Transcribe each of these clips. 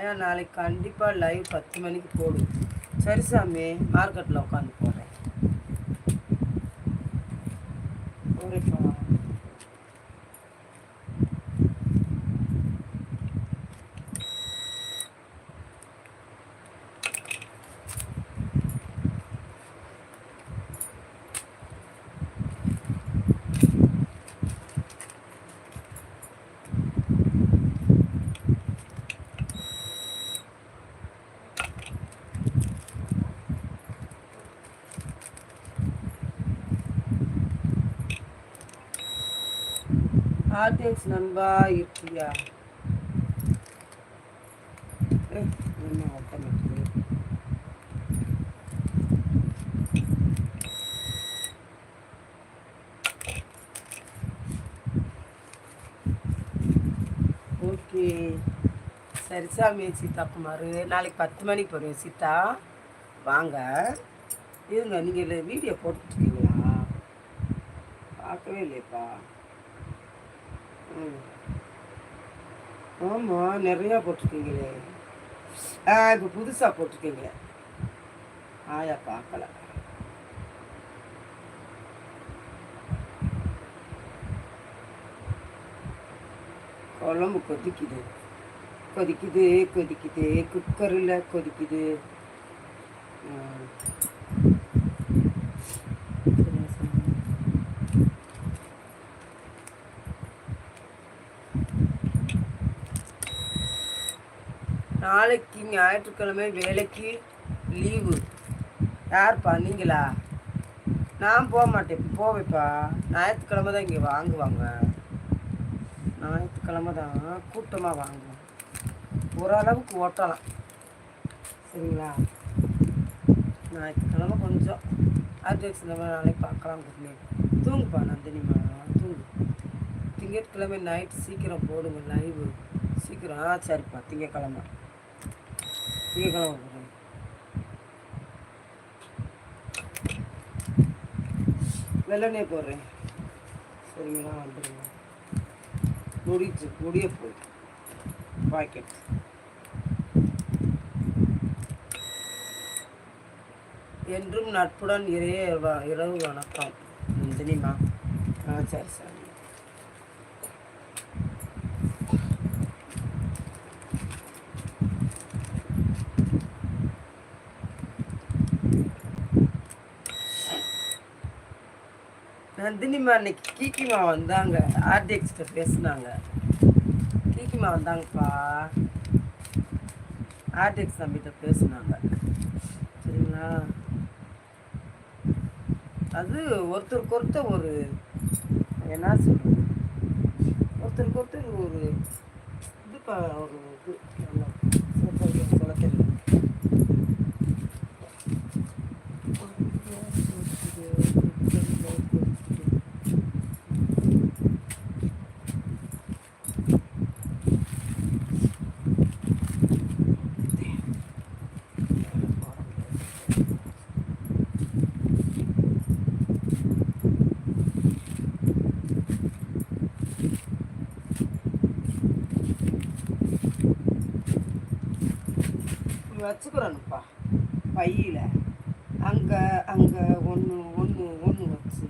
ஆயா நாளைக்கு கண்டிப்பாக லைவ் பத்து மணிக்கு போடு. சரி சாமி மார்க்கெட்டில் உட்காந்து போடுறேன். போறேப்பா ஆர்டிஎக்ஸ் நண்பா இருக்கியா என்ன ஓப்பன் ஓகே சரி சாமி சீதா குமார் நாளைக்கு பத்து மணிக்கு போகிறேன் சீதா. வாங்க. இருங்க நீங்கள் வீடியோ போட்டுருக்கீங்களா பார்க்கவே இல்லையப்பா. ஆமாம் நிறையா போட்டிருக்கீங்களே. ஆ இப்போ புதுசாக போட்டிருக்கீங்க. ஆயா பார்க்கல. குழம்பு கொதிக்குது. கொதிக்குது கொதிக்குது. குக்கரில் கொதிக்குது. நாளைக்கு ஞாயிற்றுக்கிழமை வேலைக்கு லீவு. யார்ப்பா நீங்களா? நான் போக மாட்டேன். போவேப்பா ஞாயிற்றுக்கிழமை தான் இங்கே வாங்குவாங்க. ஞாயிற்றுக்கிழமை தான் கூட்டமாக வாங்குவோம். ஓரளவுக்கு ஓட்டலாம். சரிங்களா? ஞாயிற்றுக்கிழமை கொஞ்சம். ஆர்ஜெக்ஸ் இந்த மாதிரி நாளைக்கு பார்க்கலாம் குட்னே. தூங்குப்பா நந்தினிமா தூங்கு. திங்கட்கிழமை நைட் சீக்கிரம் போடுங்க லைவு சீக்கிரம் ஆ சரிப்பா. திங்கக்கிழமை வெள்ளனே போடுறேன். சரிங்களா வந்துடுங்க முடிச்சு முடிய போய் பாக்கெட். என்றும் நட்புடன் இறைய இரவு வணக்கம். நந்தினிமா. ஆ சரி சரி. நந்தினிமா அன்னைக்கு கீக்கிமா வந்தாங்க. ஆர்டிஎக்ஸ்கிட்ட பேசினாங்க. கீக்கிமா வந்தாங்கப்பா. ஆர்டிஎக்ஸ் தம்பிகிட்ட பேசுனாங்க. சரிங்களா? அது ஒருத்தருக்கு ஒருத்தர் ஒரு என்ன சொல்கிறது ஒருத்தருக்கு ஒருத்தர் ஒரு இதுப்பா ஒரு இது நல்லா சொல்ல தெரியும் வச்சுக்கிறேன்ப்பா. பையில். அங்கே அங்கே ஒன்று ஒன்று ஒன்று வச்சு.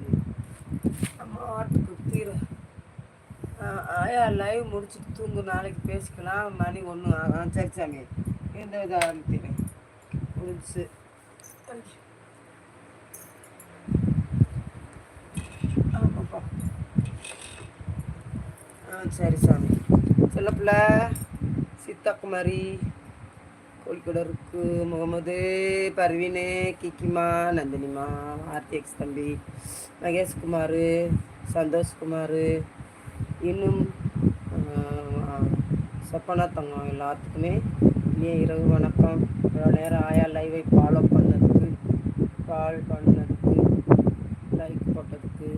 அம்மா ஆட்டுக்கு தீர ஆயா லைவ் முடிச்சுட்டு தூங்கு நாளைக்கு பேசிக்கலாம். மணி ஒன்று ஆகும் சரி சாமி. எந்த வித ஆரம்பிக்கிறேன் முடிஞ்சு ஆமாப்பா. ஆ சரி சாமி. செல்லப்பிள்ள சீதாகுமாரி கோழிக்கோடு இருக்கு முகமது பர்வீனு கிக்கிமா நந்தினிமா ஆர்டிஎக்ஸ் தம்பி மகேஷ்குமார் சந்தோஷ்குமார் இன்னும் சொப்பனா தங்கம் எல்லாத்துக்குமே இனிய இரவு வணக்கம். இவ்வளோ நேரம் ஆயா லைவை ஃபாலோ பண்ணதுக்கு கால் பண்ணதுக்கு லைக் போட்டதுக்கு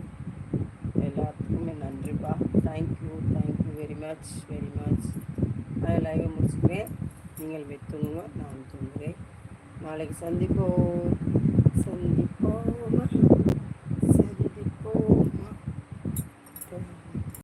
எல்லாத்துக்குமே நன்றிப்பா. Thank you thank you very much very much நான் லைவை முடிச்சுக்குவேன் நீங்கள் போய் நான் தூங்குகிறேன். நாளைக்கு சந்திப்போம். சந்திப்போம்.